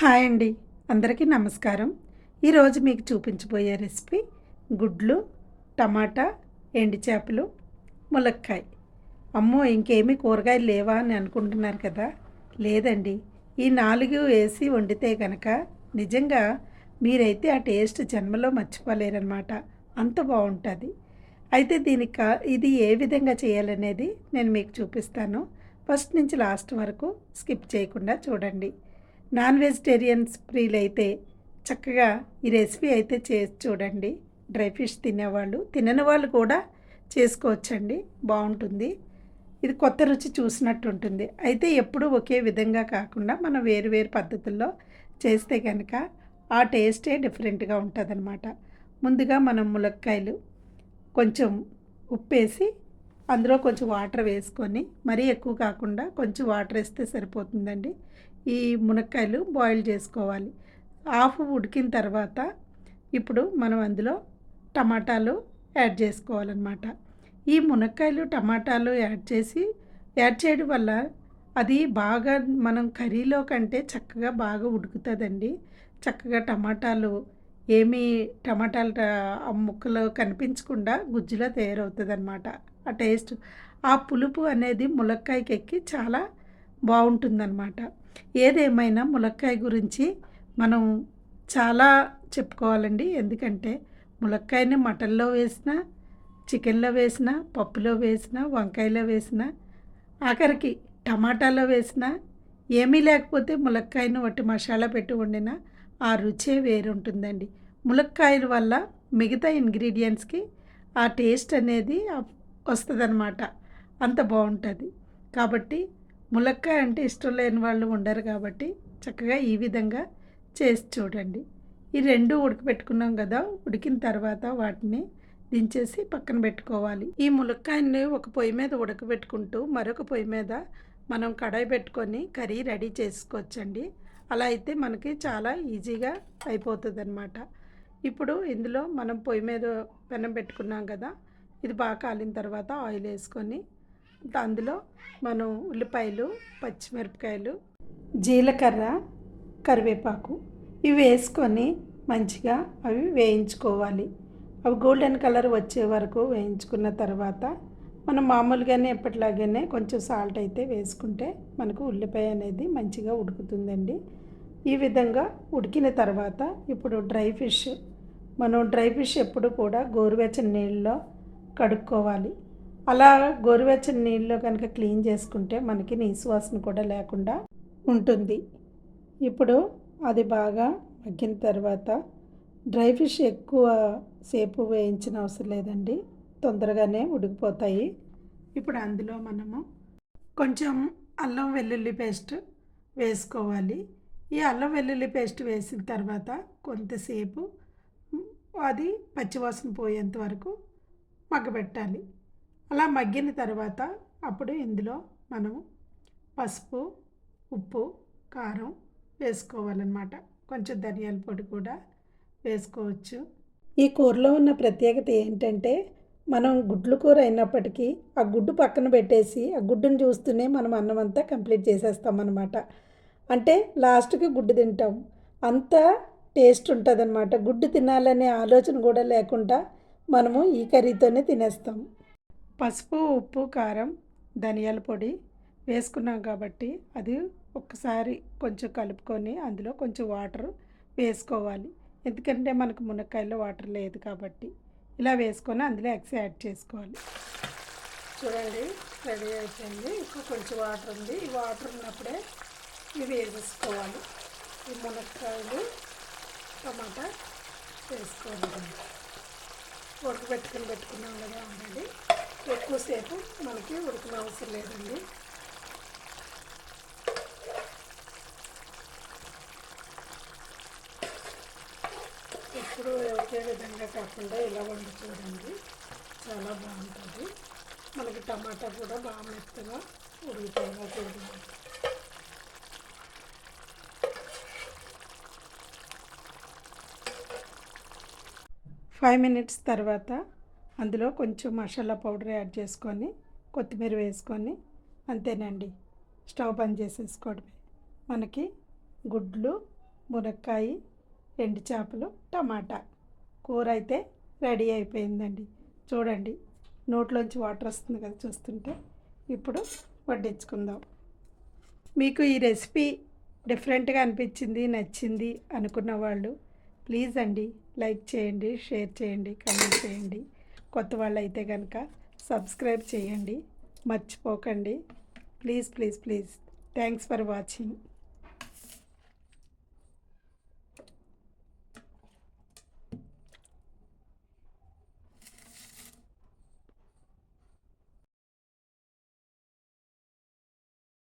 Hi అండి. అందరికీ నమస్కారం. ఈరోజు మీకు చూపించబోయే రెసిపీ గుడ్లు టమాటా ఎండి చేపలు ములక్కాయ. అమ్మో ఇంకేమీ కూరగాయలు లేవా అని అనుకుంటున్నారు కదా? లేదండి. ఈ నాలుగు వేసి వండితే కనుక నిజంగా మీరైతే ఆ టేస్ట్ జన్మలో మర్చిపోలేరనమాట అంత బాగుంటుంది. అయితే దీనికి ఇది ఏ విధంగా చేయాలనేది నేను మీకు చూపిస్తాను. ఫస్ట్ నుంచి లాస్ట్ వరకు స్కిప్ చేయకుండా చూడండి. నాన్ వెజిటేరియన్స్ ప్రియులైతే చక్కగా ఈ రెసిపీ అయితే చేసి చూడండి. డ్రై ఫిష్ తినేవాళ్ళు తినని వాళ్ళు కూడా చేసుకోవచ్చండి. బాగుంటుంది. ఇది కొత్త రుచి చూసినట్టు ఉంటుంది అయితే ఎప్పుడూ ఒకే విధంగా కాకుండా మనం వేరు వేరు పద్ధతుల్లో చేస్తే కనుక ఆ టేస్టే డిఫరెంట్గా ఉంటుందన్నమాట. ముందుగా మనం ములక్కాయలు కొంచెం ఉప్పేసి అందులో కొంచెం వాటర్ వేసుకొని మరీ ఎక్కువ కాకుండా కొంచెం వాటర్ వేస్తే సరిపోతుందండి. ఈ మునక్కాయలు బాయిల్ చేసుకోవాలి. హాఫ్ ఉడికిన తర్వాత ఇప్పుడు మనం అందులో టమాటాలు యాడ్ చేసుకోవాలన్నమాట. ఈ మునక్కాయలు టమాటాలు యాడ్ చేసి యాడ్ చేయడం వల్ల అది బాగా మనం కర్రీలో కంటే చక్కగా బాగా ఉడుకుతుందండి. చక్కగా టమాటాలు ఏమీ టమాటాలు ముక్కలు కనిపించకుండా గుజ్జులా తయారవుతుంది ఆ టేస్ట్. ఆ పులుపు అనేది ములక్కాయకి ఎక్కి చాలా బాగుంటుందన్నమాట. ఏదేమైనా ములక్కాయ గురించి మనం చాలా చెప్పుకోవాలండి. ఎందుకంటే ములక్కాయని మటన్లో వేసిన చికెన్లో వేసిన పప్పులో వేసిన వంకాయలో వేసిన ఆఖరికి టమాటాలో వేసిన ఏమీ లేకపోతే ములక్కాయను వట్టి మసాలా పెట్టి వండిన ఆ రుచే వేరుంటుందండి. ములక్కాయల వల్ల మిగతా ఇంగ్రీడియంట్స్కి ఆ టేస్ట్ అనేది వస్తుందన్నమాట. అంత బాగుంటుంది కాబట్టి ములక్కాయ అంటే ఇష్టం లేని వాళ్ళు ఉండరు కాబట్టి చక్కగా ఈ విధంగా చేసి చూడండి. ఈ రెండు ఉడకబెట్టుకున్నాం కదా ఉడికిన తర్వాత వాటిని దించేసి పక్కన పెట్టుకోవాలి. ఈ ములక్కాయని ఒక పొయ్యి మీద ఉడకబెట్టుకుంటూ మరొక పొయ్యి మీద మనం కడాయి పెట్టుకొని కర్రీ రెడీ చేసుకోవచ్చండి. అలా అయితే మనకి చాలా ఈజీగా అయిపోతుంది అనమాట ఇప్పుడు ఇందులో మనం పొయ్యి మీద పెనం పెట్టుకున్నాం కదా ఇది బాగా కాలిన తర్వాత ఆయిల్ వేసుకొని అందులో మనం ఉల్లిపాయలు పచ్చిమిరపకాయలు జీలకర్ర కరివేపాకు ఇవి వేసుకొని మంచిగా అవి వేయించుకోవాలి. అవి గోల్డెన్ కలర్ వచ్చే వరకు వేయించుకున్న తర్వాత మనం మామూలుగానే ఎప్పటిలాగానే కొంచెం సాల్ట్ అయితే వేసుకుంటే మనకు ఉల్లిపాయ అనేది మంచిగా ఉడుకుతుందండి. ఈ విధంగా ఉడికిన తర్వాత ఇప్పుడు డ్రై ఫిష్ మనం డ్రై ఫిష్ ఎప్పుడు కూడా గోరువెచ్చని నీళ్ళలో కడుక్కోవాలి. అలా గోరువెచ్చని నీళ్ళలో కనుక క్లీన్ చేసుకుంటే మనకి నీసు వాసన కూడా లేకుండా ఉంటుంది. ఇప్పుడు అది బాగా మగ్గిన తర్వాత డ్రై ఫిష్ ఎక్కువ సేపు వేయించిన అవసరం లేదండి. తొందరగానే ఉడికిపోతాయి. ఇప్పుడు అందులో మనము కొంచెం అల్లం వెల్లుల్లి పేస్ట్ వేసుకోవాలి. ఈ అల్లం వెల్లుల్లి పేస్ట్ వేసిన తర్వాత కొంతసేపు అది పచ్చివాసన పోయేంత వరకు మగ్గబెట్టాలి. అలా మగ్గిన తర్వాత అప్పుడు ఇందులో మనం పసుపు ఉప్పు కారం వేసుకోవాలన్నమాట. కొంచెం ధనియాల పొడి కూడా వేసుకోవచ్చు. ఈ కూరలో ఉన్న ప్రత్యేకత ఏంటంటే మనం గుడ్లు కూర అయినప్పటికీ ఆ గుడ్డు పక్కన పెట్టేసి ఆ గుడ్డును చూస్తూనే మనం అన్నం అంతా కంప్లీట్ చేసేస్తాం అనమాట అంటే లాస్ట్కి గుడ్డు తింటాం. అంత టేస్ట్ ఉంటుంది గుడ్డు తినాలనే ఆలోచన కూడా లేకుండా మనము ఈ కర్రీతోనే తినేస్తాం. పసుపు ఉప్పు కారం ధనియాల పొడి వేసుకున్నాం కాబట్టి అది ఒక్కసారి కొంచెం కలుపుకొని అందులో కొంచెం వాటర్ వేసుకోవాలి. ఎందుకంటే మనకు మునక్కాయలో వాటర్ లేదు కాబట్టి ఇలా వేసుకొని అందులో ఎగ్స్ యాడ్ చేసుకోవాలి. చూడండి రెడీ అయిపోయింది. ఇంకా కొంచెం వాటర్ ఉంది. ఈ వాటర్ ఉన్నప్పుడే ఇవి వేసేసుకోవాలి. ఈ మునక్కాయలు టమాటా వేసుకోవాలి. ఉడకబెట్టుకుని పెట్టుకున్నాం కదా ఆల్రెడీ. ఎక్కువసేపు మనకి ఉడకన అవసరం లేదండి. ఎప్పుడు ఒకే విధంగా కాకుండా ఇలా వండి చూడండి. చాలా బాగుంటుంది. మనకి టమాటా కూడా బాగా మెత్తగా ఉడుకుతాయి. చూడండి ఫైవ్ మినిట్స్ తర్వాత అందులో కొంచెం మసాలా పౌడర్ యాడ్ చేసుకొని కొత్తిమీర వేసుకొని అంతేనండి. స్టవ్ బంద్ చేసేసుకోవడమే. మనకి గుడ్లు మునక్కాయ ఎండు చేపలు టమాటా కూర అయితే రెడీ అయిపోయిందండి. చూడండి నోట్లోంచి వాటర్ వస్తుంది కదా చూస్తుంటే. ఇప్పుడు వడ్డించుకుందాం. మీకు ఈ రెసిపీ డిఫరెంట్గా అనిపించింది నచ్చింది అనుకున్న వాళ్ళు ప్లీజ్ అండి లైక్ చేయండి షేర్ చేయండి కమెంట్ చేయండి. కొత్త వాళ్ళు అయితే కనుక సబ్స్క్రైబ్ చేయండి. మర్చిపోకండి. Please please please. Thanks for watching